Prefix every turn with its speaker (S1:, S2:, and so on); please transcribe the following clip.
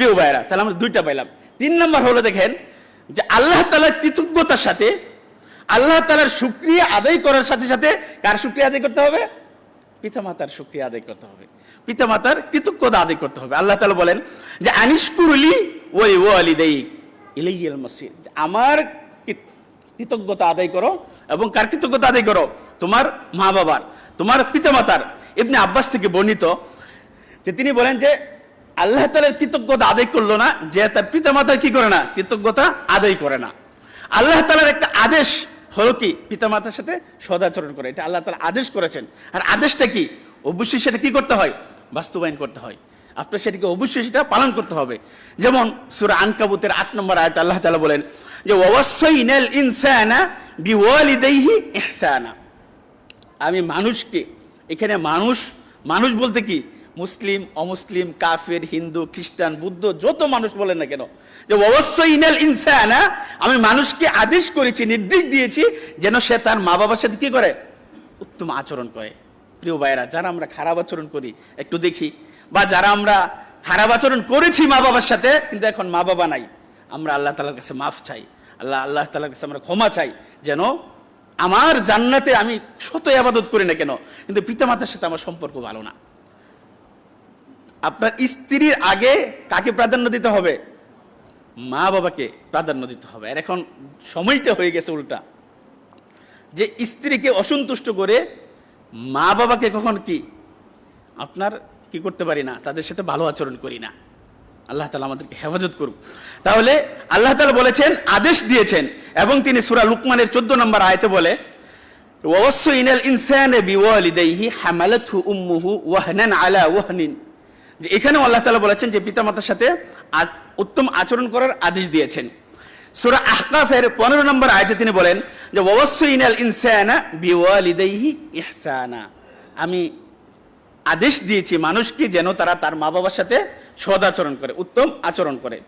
S1: প্রিয় ভাইয়েরা, তাহলে আমরা দুইটা পাইলাম। তিন নম্বর হলো দেখেন যে আল্লাহ তালার কৃতজ্ঞতার সাথে, আল্লাহ তালার শুক্রিয়া আদায় করার সাথে সাথে কার শুক্রিয়া আদায় করতে হবে? পিতামাতার শুক্রিয়া আদায় করতে হবে। পিতামাতার কৃতজ্ঞতা আদায় করতে হবে। আল্লাহ তালা বলেন যে আনিসকুরুলি ওই ও আলি দেই ইলাইয়াল মসজিদ আমার কৃতজ্ঞতা আদায় করো এবং কার কৃতজ্ঞতা আদায় করো? তোমার মা বাবার তোমার পিতামাতার। এমনি আব্বাস থেকে বর্ণিত যে তিনি বলেন যে আল্লাহ তালের কৃতজ্ঞতা আদায় করল না, যে তার পিতামাতার কি করে না, কৃতজ্ঞতা আদায় করে না। আল্লাহ তালার একটা আদেশ হলো কি পিতা মাতার সাথে সদাচরণ করে। এটা আল্লাহ তালা আদেশ করেছেন। আর আদেশটা কি? অবশ্যই সেটা কি করতে হয়? বাস্তবায়ন করতে হয়। আপনার সেটাকে অবশ্যই সেটা পালন করতে হবে। যেমন সুরা আনকাবুতের আট নম্বর আয়ত আল্লাহ তালা বলেন যে অবশ্যই ইনাল ইনসানা বিওয়ালিদাইহি ইহসানা। আমি মানুষকে, এখানে মানুষ মানুষ বলতে কি? মুসলিম, অমুসলিম, কাফের, হিন্দু, খ্রিস্টান, বুদ্ধ, যত মানুষ বলেন না কেন, যে অবশ্যই ইনাল ইনসানা, আমি মানুষকে আদেশ করেছি, নির্দেশ দিয়েছি, যেন সে তার মা বাবার সাথে কি করে? উত্তম আচরণ করে। প্রিয় ভাইয়েরা, যারা আমরা খারাপ আচরণ করি, একটু দেখি। বা যারা আমরা খারাপ আচরণ করেছি মা বাবার সাথে, কিন্তু এখন মা বাবা নাই, আমরা আল্লাহ তালার কাছে মাফ চাই। আল্লাহ আল্লাহ তালার কাছে আমরা ক্ষমা চাই। যেন আমার জান্নাতে আমি শত আবাদত করি না কেন, কিন্তু পিতামাতার সাথে আমার সম্পর্ক ভালো না। আপনার স্ত্রীর আগে কাকে প্রাধান্য দিতে হবে? মা বাবাকে প্রাধান্য দিতে হবে। আর এখন সময়টা হয়ে গেছে উল্টা। যে স্ত্রীকে অসন্তুষ্ট করে মা বাবাকে কখন কি আপনার কি করতে পারি না, তাদের সাথে ভালো আচরণ করি না। আল্লাহ তালা আমাদেরকে হেফাজত করুক। তাহলে আল্লাহ তালা বলেছেন, আদেশ দিয়েছেন এবং তিনি সুরা লুকমানের চোদ্দ নম্বর আয়তে বলে অবশ্যই ইনাল ইনসান বিওয়ালিদাইহি উম্মুহু ওয়াহনান আলা ওয়াহনিন। যে এখানেও আল্লাহ তালা বলেছেন যে পিতামাতার সাথে উত্তম আচরণ করার আদেশ দিয়েছেন। সুরা আহকাফের পনেরো নম্বর আয়তে তিনি বলেন যে অবশ্যই ইনসানা বিওয়ালিদাইহি ইহসানা। আমি আদেশ দিয়েছি মানুষকে যেন তারা তার মা বাবার সাথে সদাচরণ করে, উত্তম আচরণ করে।